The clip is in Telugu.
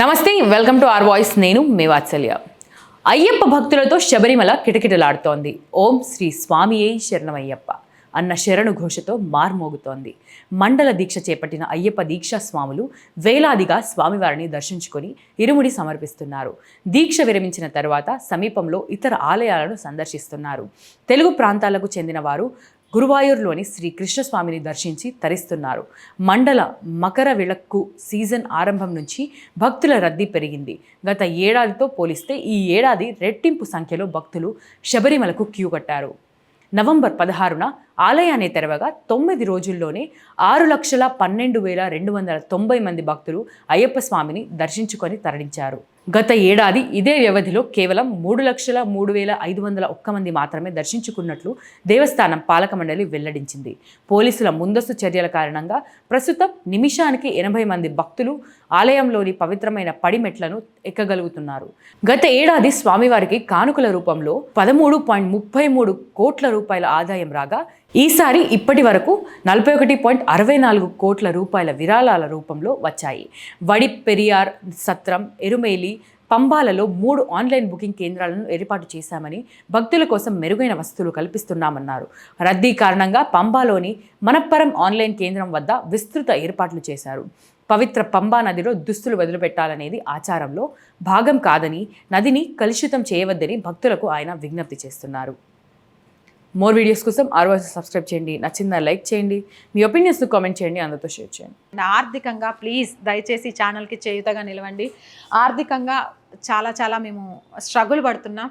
నమస్తే వెల్కమ్ టు ఆర్ వాయిస్. నేను మీ వాత్సల్య. అయ్యప్ప భక్తులతో శబరిమల కిటకిటలాడుతోంది. ఓం శ్రీ స్వామియే శరణమయ్యప్ప అన్న శరణు ఘోషతో మార్మోగుతోంది. మండల దీక్ష చేపట్టిన అయ్యప్ప దీక్షా స్వాములు వేలాదిగా స్వామివారిని దర్శించుకొని ఇరుముడి సమర్పిస్తున్నారు. దీక్ష విరమించిన తర్వాత సమీపంలో ఇతర ఆలయాలను సందర్శిస్తున్నారు. తెలుగు ప్రాంతాలకు చెందిన వారు గురువాయూర్లోని శ్రీ కృష్ణస్వామిని దర్శించి తరిస్తున్నారు. మండల మకర విళక్కు సీజన్ ఆరంభం నుంచి భక్తుల రద్దీ పెరిగింది. గత ఏడాదితో పోలిస్తే ఈ ఏడాది రెట్టింపు సంఖ్యలో భక్తులు శబరిమలకు క్యూ కట్టారు నవంబర్ పదహారున ఆలయాన్ని తెరవగా తొమ్మిది రోజుల్లోనే ఆరు లక్షల పన్నెండు వేల రెండు వందల తొంభై మంది భక్తులు అయ్యప్ప స్వామిని దర్శించుకొని తరలించారు. గత ఏడాది ఇదే వ్యవధిలో కేవలం మూడు లక్షల మూడు వేల ఐదు వందల ఒక్క మంది మాత్రమే దర్శించుకున్నట్లు దేవస్థానం పాలక మండలి వెల్లడించింది. పోలీసుల ముందస్తు చర్యల కారణంగా ప్రస్తుతం నిమిషానికి ఎనభై మంది భక్తులు ఆలయంలోని పవిత్రమైన పడిమెట్లను ఎక్కగలుగుతున్నారు. గత ఏడాది స్వామివారికి కానుకల రూపంలో పదమూడు పాయింట్ ముప్పై మూడు కోట్ల రూపాయల ఆదాయం రాగా ఈసారి ఇప్పటి వరకు నలభై ఒకటి పాయింట్ అరవై నాలుగు కోట్ల రూపాయల విరాళాల రూపంలో వచ్చాయి. వడి పెరియార్ సత్రం ఎరుమేలి పంబాలలో మూడు ఆన్లైన్ బుకింగ్ కేంద్రాలను ఏర్పాటు చేశామని భక్తుల కోసం మెరుగైన వసతులు కల్పిస్తున్నామన్నారు. రద్దీ కారణంగా పంబాలోని మనప్పరం ఆన్లైన్ కేంద్రం వద్ద విస్తృత ఏర్పాట్లు చేశారు. పవిత్ర పంబా నదిలో దుస్తులు వదిలిపెట్టాలనేది ఆచారంలో భాగం కాదని నదిని కలుషితం చేయవద్దని భక్తులకు ఆయన విజ్ఞప్తి చేస్తున్నారు. మోర్ వీడియోస్ కోసం ఆర్వాయిస్ సబ్స్క్రైబ్ చేయండి. నచ్చిందా లైక్ చేయండి. మీ ఒపీనియన్స్ను కామెంట్ చేయండి. అందరితో షేర్ చేయండి. ఆర్థికంగా ప్లీజ్ దయచేసి ఛానల్కి చేయుతగా నిలవండి. ఆర్థికంగా చాలా చాలా మేము స్ట్రగుల్ పడుతున్నాం.